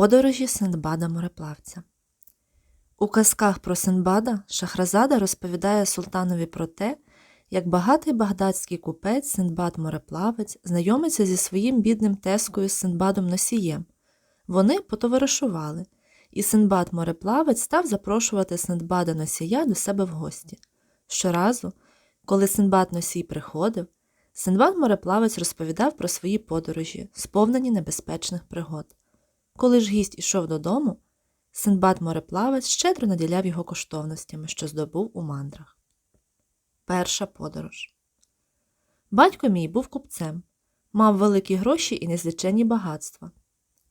Подорожі Синдбада мореплавця. У казках про Синдбада Шахразада розповідає султанові про те, як багатий багдадський купець Синдбад мореплавець знайомиться зі своїм бідним тескою Синдбадом Носієм. Вони потоваришували, і Синдбад мореплавець став запрошувати Синдбада Носія до себе в гості. Щоразу, коли Синдбад Носій приходив, Синдбад мореплавець розповідав про свої подорожі, сповнені небезпечних пригод. Коли ж гість ішов додому, Синдбад мореплавець щедро наділяв його коштовностями, що здобув у мандрах. Перша подорож. Батько мій був купцем, мав великі гроші і незліченні багатства.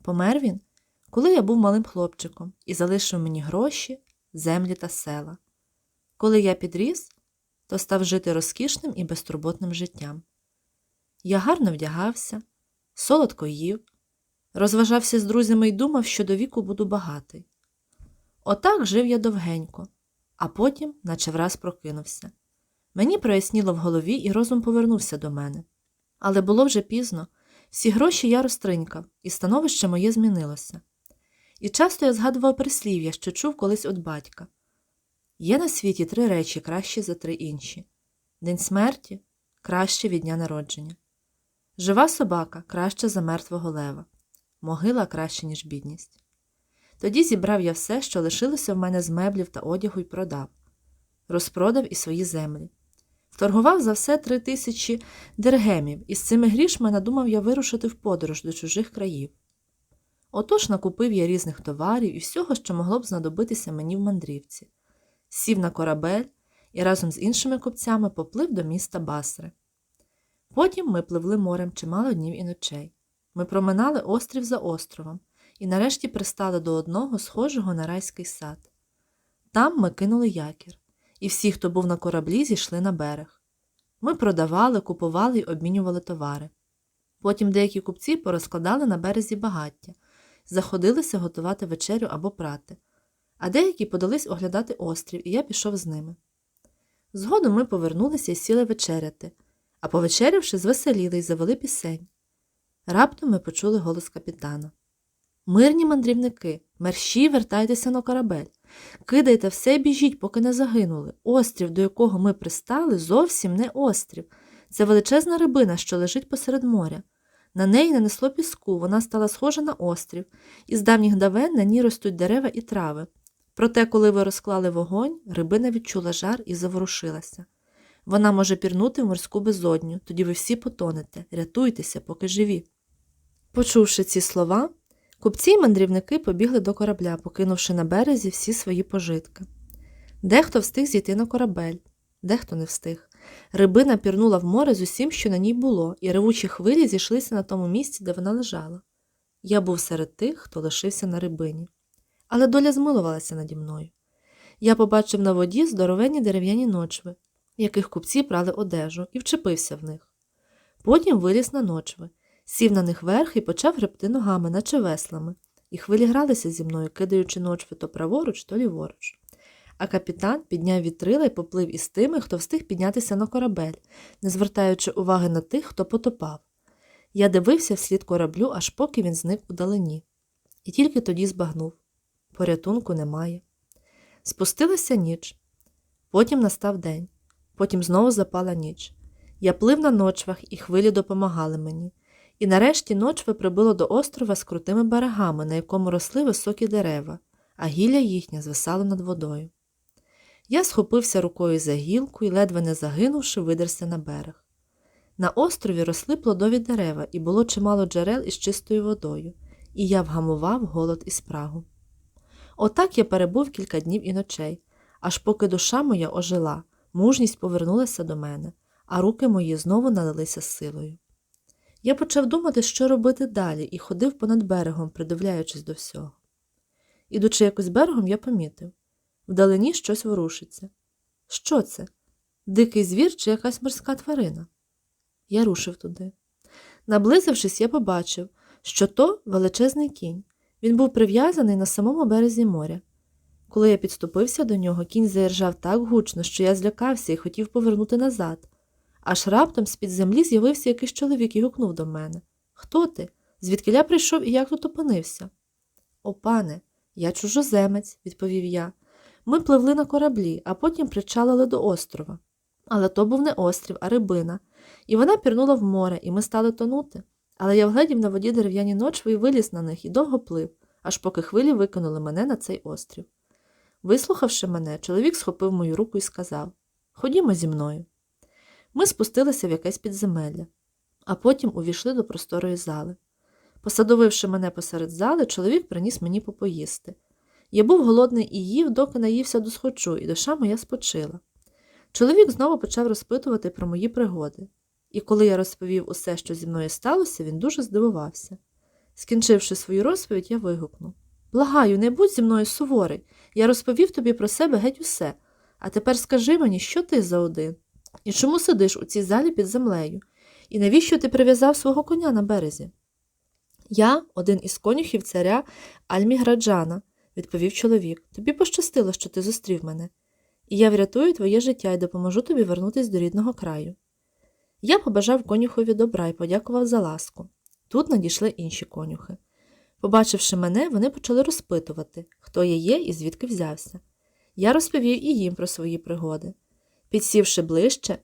Помер він, коли я був малим хлопчиком і залишив мені гроші, землі та села. Коли я підріс, то став жити розкішним і безтурботним життям. Я гарно вдягався, солодко їв, розважався з друзями і думав, що до віку буду багатий. Отак жив я довгенько, а потім, наче враз прокинувся. Мені проясніло в голові, і розум повернувся до мене. Але було вже пізно, всі гроші я розтринькав, і становище моє змінилося. І часто я згадував прислів'я, що чув колись від батька. Є на світі три речі кращі за три інші день смерті краще від дня народження. Жива собака краще за мертвого лева, могила краще, ніж бідність. Тоді зібрав я все, що лишилося в мене з меблів та одягу, і продав, розпродав і свої землі. Вторгував за все три тисячі диргемів, і з цими грішми надумав я вирушити в подорож до чужих країв. Отож накупив я різних товарів і всього, що могло б знадобитися мені в мандрівці, сів на корабель і разом з іншими купцями поплив до міста Басри. Потім ми пливли морем чимало днів і ночей. Ми проминали острів за островом і нарешті пристали до одного, схожого на райський сад. Там ми кинули якір, і всі, хто був на кораблі, зійшли на берег. Ми продавали, купували й обмінювали товари. Потім деякі купці порозкладали на березі багаття, заходилися готувати вечерю або прати, а деякі подались оглядати острів, і я пішов з ними. Згодом ми повернулися і сіли вечеряти, а повечерявши, звеселіли й завели пісень. Раптом ми почули голос капітана. Мирні мандрівники, мерщі вертайтеся на корабель. Кидайте все біжіть, поки не загинули. Острів, до якого ми пристали, зовсім не острів. Це величезна рибина, що лежить посеред моря. На неї нанесло піску, вона стала схожа на острів, і з давніх давен на ній ростуть дерева і трави. Проте, коли ви розклали вогонь, рибина відчула жар і заворушилася. Вона може пірнути в морську безодню, тоді ви всі потонете, рятуйтеся, поки живі. Почувши ці слова, купці й мандрівники побігли до корабля, покинувши на березі всі свої пожитки. Дехто встиг зійти на корабель, дехто не встиг. Рибина пірнула в море з усім, що на ній було, і ревучі хвилі зійшлися на тому місці, де вона лежала. Я був серед тих, хто лишився на рибині. Але доля змилувалася наді мною. Я побачив на воді здоровенні дерев'яні ночви, яких купці брали одежу, і вчепився в них. Потім виліз на ночви, сів на них верх і почав гребти ногами, наче веслами, і хвилі гралися зі мною, кидаючи ночви то праворуч, то ліворуч. А капітан підняв вітрила і поплив із тими, хто встиг піднятися на корабель, не звертаючи уваги на тих, хто потопав. Я дивився вслід кораблю, аж поки він зник у далині. І тільки тоді збагнув порятунку немає. Спустилася ніч, потім настав день, потім знову запала ніч. Я плив на ночвах, і хвилі допомагали мені. І нарешті ночви прибило до острова з крутими берегами, на якому росли високі дерева, а гілля їхнє звисало над водою. Я схопився рукою за гілку і, ледве не загинувши, видерся на берег. На острові росли плодові дерева, і було чимало джерел із чистою водою, і я вгамував голод і спрагу. Отак я перебув кілька днів і ночей, аж поки душа моя ожила, мужність повернулася до мене, а руки мої знову налилися силою. Я почав думати, що робити далі, і ходив понад берегом, придивляючись до всього. Ідучи якось берегом, я помітив вдалині щось ворушиться. Що це? Дикий звір чи якась морська тварина? Я рушив туди. Наблизившись, я побачив, що то величезний кінь. Він був прив'язаний на самому березі моря. Коли я підступився до нього, кінь заіржав так гучно, що я злякався і хотів повернути назад. Аж раптом з-під землі з'явився якийсь чоловік і гукнув до мене Хто ти? Звідки я прийшов і як тут опинився? О, пане, я чужоземець, відповів я. Ми пливли на кораблі, а потім причалили до острова. Але то був не острів, а рибина. І вона пірнула в море, і ми стали тонути. Але я вгледів на воді дерев'яні ночви і виліз на них і довго плив, аж поки хвилі викинули мене на цей острів. Вислухавши мене, чоловік схопив мою руку і сказав Ходімо зі мною. Ми спустилися в якесь підземелля, а потім увійшли до просторої зали. Посадовивши мене посеред зали, чоловік приніс мені попоїсти. Я був голодний і їв, доки наївся до схочу, і душа моя спочила. Чоловік знову почав розпитувати про мої пригоди, і коли я розповів усе, що зі мною сталося, він дуже здивувався. Скінчивши свою розповідь, я вигукнув Благаю, не будь зі мною суворий. Я розповів тобі про себе геть усе. А тепер скажи мені, що ти за один? І чому сидиш у цій залі під землею? І навіщо ти прив'язав свого коня на березі? Я один із конюхів царя Альміграджана, відповів чоловік. Тобі пощастило, що ти зустрів мене, і я врятую твоє життя і допоможу тобі вернутися до рідного краю. Я побажав конюхові добра і подякував за ласку. Тут надійшли інші конюхи. Побачивши мене, вони почали розпитувати, хто я є і звідки взявся. Я розповів і їм про свої пригоди. Підсівши ближче,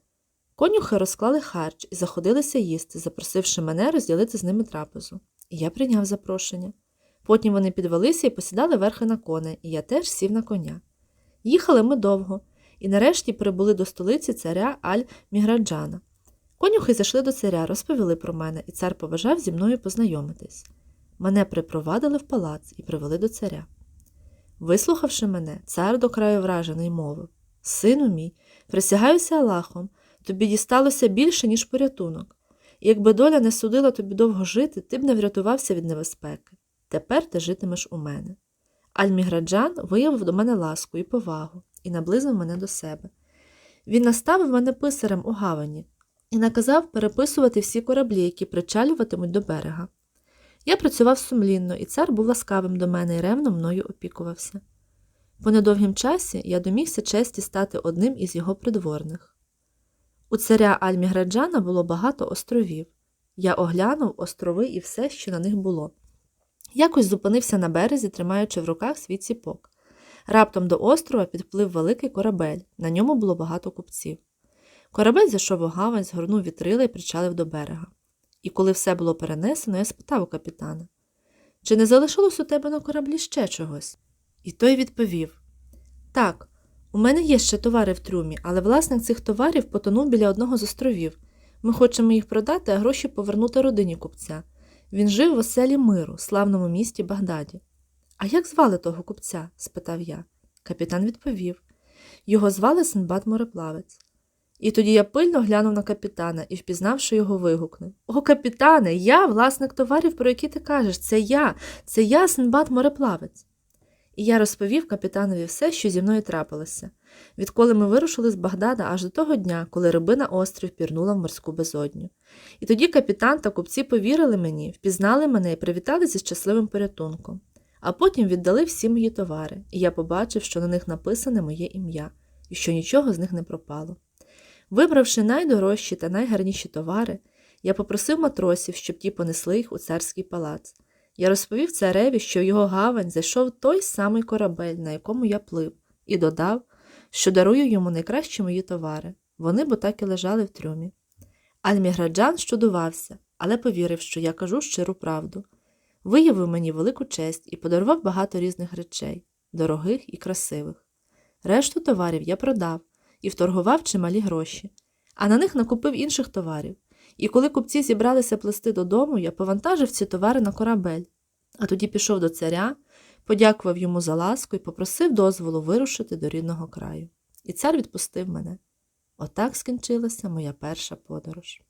конюхи розклали харч і заходилися їсти, запросивши мене розділити з ними трапезу. І я прийняв запрошення. Потім вони підвелися і посідали верхи на коне, і я теж сів на коня. Їхали ми довго, і нарешті прибули до столиці царя Аль-Міграджана. Конюхи зайшли до царя, розповіли про мене, і цар побажав зі мною познайомитись. Мене припровадили в палац і привели до царя. Вислухавши мене, цар до краю вражений мовив Сину мій, присягаюся Аллахом, тобі дісталося більше, ніж порятунок. І якби доля не судила тобі довго жити, ти б не врятувався від небезпеки. Тепер ти житимеш у мене. Аль-Міграджан виявив до мене ласку і повагу і наблизив мене до себе. Він наставив мене писарем у гавані і наказав переписувати всі кораблі, які причалюватимуть до берега. Я працював сумлінно, і цар був ласкавим до мене і ревно мною опікувався. По недовгім часі я домігся честі стати одним із його придворних. У царя Аль-Міграджана було багато островів. Я оглянув острови і все, що на них було. Якось зупинився на березі, тримаючи в руках свій ціпок. Раптом до острова підплив великий корабель, на ньому було багато купців. Корабель зайшов у гавань, згорнув вітрила і причалив до берега. І коли все було перенесено, я спитав у капітана чи не залишилось у тебе на кораблі ще чогось? І той відповів Так, у мене є ще товари в трюмі, але власник цих товарів потонув біля одного з островів. Ми хочемо їх продати, а гроші повернути родині купця. Він жив в оселі миру, славному місті Багдаді. А як звали того купця? спитав я. Капітан відповів його звали Синбад мореплавець. І тоді я пильно глянув на капітана і, впізнавши його, вигукнув О, капітане, я власник товарів, про які ти кажеш, це я, це я, Синбад мореплавець. І я розповів капітанові все, що зі мною трапилося, відколи ми вирушили з Багдада аж до того дня, коли рибина острів пірнула в морську безодню. І тоді капітан та купці повірили мені, впізнали мене і привітали зі щасливим порятунком. А потім віддали всі мої товари, і я побачив, що на них написане моє ім'я, і що нічого з них не пропало. Вибравши найдорожчі та найгарніші товари, я попросив матросів, щоб ті понесли їх у царський палац. Я розповів цареві, що в його гавань зайшов той самий корабель, на якому я плив, і додав, що дарую йому найкращі мої товари. Вони бо так і лежали в трюмі. Альміграджан щудувався, але повірив, що я кажу щиру правду. Виявив мені велику честь і подарував багато різних речей, дорогих і красивих. Решту товарів я продав і вторгував чималі гроші, а на них накупив інших товарів. І коли купці зібралися плести додому, я повантажив ці товари на корабель, а тоді пішов до царя, подякував йому за ласку і попросив дозволу вирушити до рідного краю. І цар відпустив мене. Отак скінчилася моя перша подорож.